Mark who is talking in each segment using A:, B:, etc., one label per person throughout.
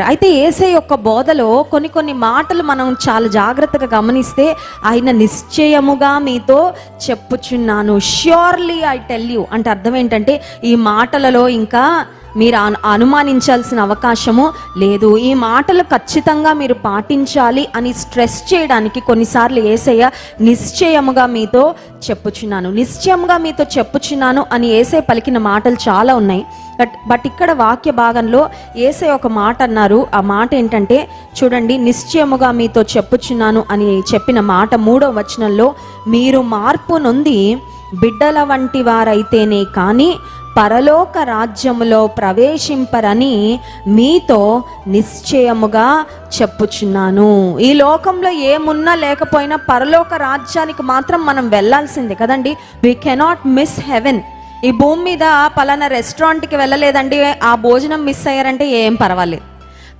A: అయితే ఏసే యొక్క బోధలో కొన్ని కొన్ని మాటలు మనం చాలా జాగ్రత్తగా గమనిస్తే ఆయన నిశ్చయముగా మీతో చెప్పుచున్నాను. ష్యూర్లీ ఐ టెల్ యూ అంటే అర్థం ఏంటంటే ఈ మాటలలో ఇంకా మీరు అను- అనుమానించాల్సిన అవకాశము లేదు. ఈ మాటలు ఖచ్చితంగా మీరు పాటించాలి అని స్ట్రెస్ చేయడానికి కొన్నిసార్లు ఏసయ్య నిశ్చయముగా మీతో చెప్పుచున్నాను. నిశ్చయంగా మీతో చెప్పుచున్నాను అని ఏసై పలికిన మాటలు చాలా ఉన్నాయి. బట్ బట్ ఇక్కడ వాక్య భాగంలో ఏసై ఒక మాట అన్నారు. ఆ మాట ఏంటంటే చూడండి నిశ్చయముగా మీతో చెప్పుచున్నాను అని చెప్పిన మాట మూడో వచనంలో మీరు మార్పు నొంది బిడ్డల వంటి వారైతేనే కానీ పరలోక రాజ్యములో ప్రవేశింపరని మీతో నిశ్చయముగా చెప్పుచున్నాను. ఈ లోకంలో ఏమున్నా లేకపోయినా పరలోక రాజ్యానికి మాత్రం మనం వెళ్ళాల్సిందే కదండి. వీ కెనాట్ మిస్ హెవెన్ ఈ భూమి మీద పలానా రెస్టారెంట్కి వెళ్ళలేదండి. ఆ భోజనం మిస్ అయ్యారంటే ఏం పర్వాలేదు.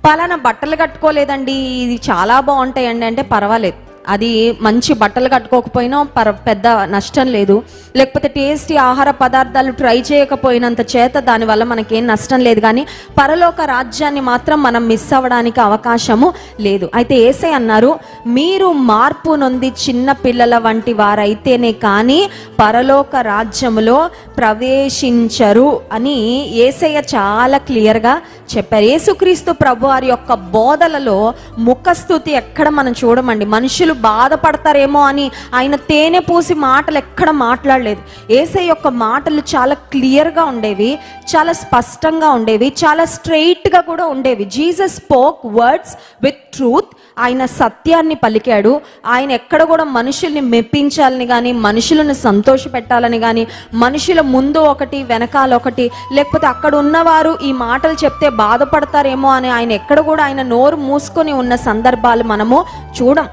A: పలానా బట్టలు కట్టుకోలేదండి. ఇది చాలా బాగుంటాయండి అంటే పర్వాలేదు. అది మంచి బట్టలు కట్టుకోకపోయినా పర పెద్ద నష్టం లేదు. లేకపోతే టేస్టీ ఆహార పదార్థాలు ట్రై చేయకపోయినంత చేత దానివల్ల మనకేం నష్టం లేదు. కానీ పరలోక రాజ్యాన్ని మాత్రం మనం మిస్ అవ్వడానికి అవకాశము లేదు. అయితే ఏసై అన్నారు మీరు మార్పు నొంది చిన్న పిల్లల వంటి వారైతేనే కానీ పరలోక రాజ్యములో ప్రవేశించరు అని ఏసయ్య చాలా క్లియర్గా చెప్పారు. యేసుక్రీస్తు ప్రభు వారి యొక్క బోధలలో ముఖస్థుతి ఎక్కడ మనం చూడమండి? మనుషులు బాధపడతారేమో అని ఆయన తేనె పూసి మాటలు ఎక్కడ మాట్లాడలేదు. ఏసై యొక్క మాటలు చాలా క్లియర్గా ఉండేవి చాలా స్పష్టంగా ఉండేవి చాలా స్ట్రెయిట్గా కూడా ఉండేవి. Jesus spoke words with truth. ఆయన సత్యాన్ని పలికాడు. ఆయన ఎక్కడ కూడా మనుషుల్ని మెప్పించాలని కానీ మనుషులను సంతోష పెట్టాలని కానీ మనుషుల ముందు ఒకటి వెనకాల ఒకటి లేకపోతే అక్కడ ఉన్నవారు ఈ మాటలు చెప్తే బాధపడతారేమో అని ఆయన ఎక్కడ కూడా ఆయన నోరు మూసుకొని ఉన్న సందర్భాలు మనము చూడం.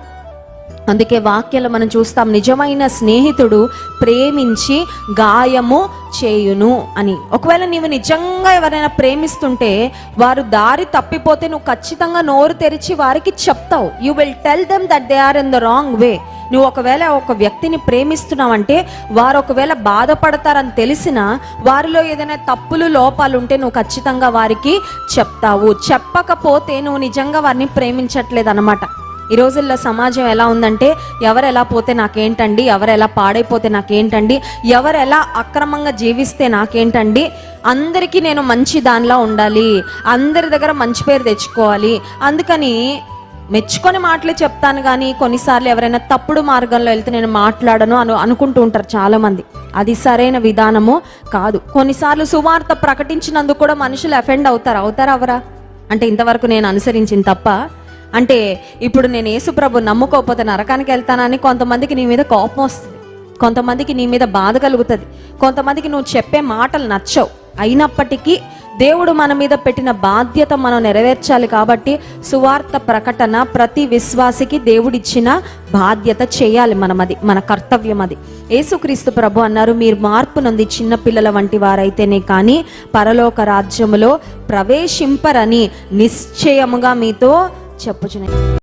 A: అందుకే వాక్యాలు మనం చూస్తాం నిజమైన స్నేహితుడు ప్రేమించి గాయము చేయును అని. ఒకవేళ నీవు నిజంగా ఎవరైనా ప్రేమిస్తుంటే వారు దారి తప్పిపోతే నువ్వు ఖచ్చితంగా నోరు తెరిచి వారికి చెప్తావు. You will tell them that they are in the wrong way నువ్వు ఒకవేళ ఒక వ్యక్తిని ప్రేమిస్తున్నావంటే వారు ఒకవేళ బాధపడతారని తెలిసిన వారిలో ఏదైనా తప్పులు లోపాలు ఉంటే నువ్వు ఖచ్చితంగా వారికి చెప్తావు. చెప్పకపోతే నువ్వు నిజంగా వారిని ప్రేమించట్లేదు అనమాట ఈ రోజుల్లో సమాజం ఎలా ఉందంటే ఎవరు ఎలా పోతే నాకేంటండి? ఎవరు ఎలా పాడైపోతే నాకేంటండి? ఎవరు ఎలా అక్రమంగా జీవిస్తే నాకేంటండి? అందరికీ నేను మంచి దానిలా ఉండాలి. అందరి దగ్గర మంచి పేరు తెచ్చుకోవాలి. అందుకని మెచ్చుకొని మాటలే చెప్తాను కానీ కొన్నిసార్లు ఎవరైనా తప్పుడు మార్గంలో వెళ్తే నేను మాట్లాడను అను అనుకుంటూ ఉంటారు చాలామంది. అది సరైన విధానము కాదు. కొన్నిసార్లు సువార్త ప్రకటించినందుకు కూడా మనుషులు అఫెండ్ అవుతారు? అవుతారా అవరా? అంటే ఇంతవరకు నేను అనుసరించింది తప్ప. అంటే ఇప్పుడు నేను యేసుప్రభు నమ్ముకోకపోతే నరకానికి వెళ్తానని కొంతమందికి నీ మీద కోపం వస్తుంది. కొంతమందికి నీ మీద బాధ కలుగుతుంది. కొంతమందికి నువ్వు చెప్పే మాటలు నచ్చవు. అయినప్పటికీ దేవుడు మన మీద పెట్టిన బాధ్యత మనం నెరవేర్చాలి కాబట్టి సువార్త ప్రకటన ప్రతి విశ్వాసికి దేవుడిచ్చిన బాధ్యత చేయాలి మనం అది మన కర్తవ్యం అది. యేసుక్రీస్తు ప్రభు అన్నారు మీరు మార్పు నొంది చిన్న పిల్లల వంటి వారైతేనే కానీ పరలోక రాజ్యములో ప్రవేశింపరని నిశ్చయముగా మీతో చెప్పుచున్నాయి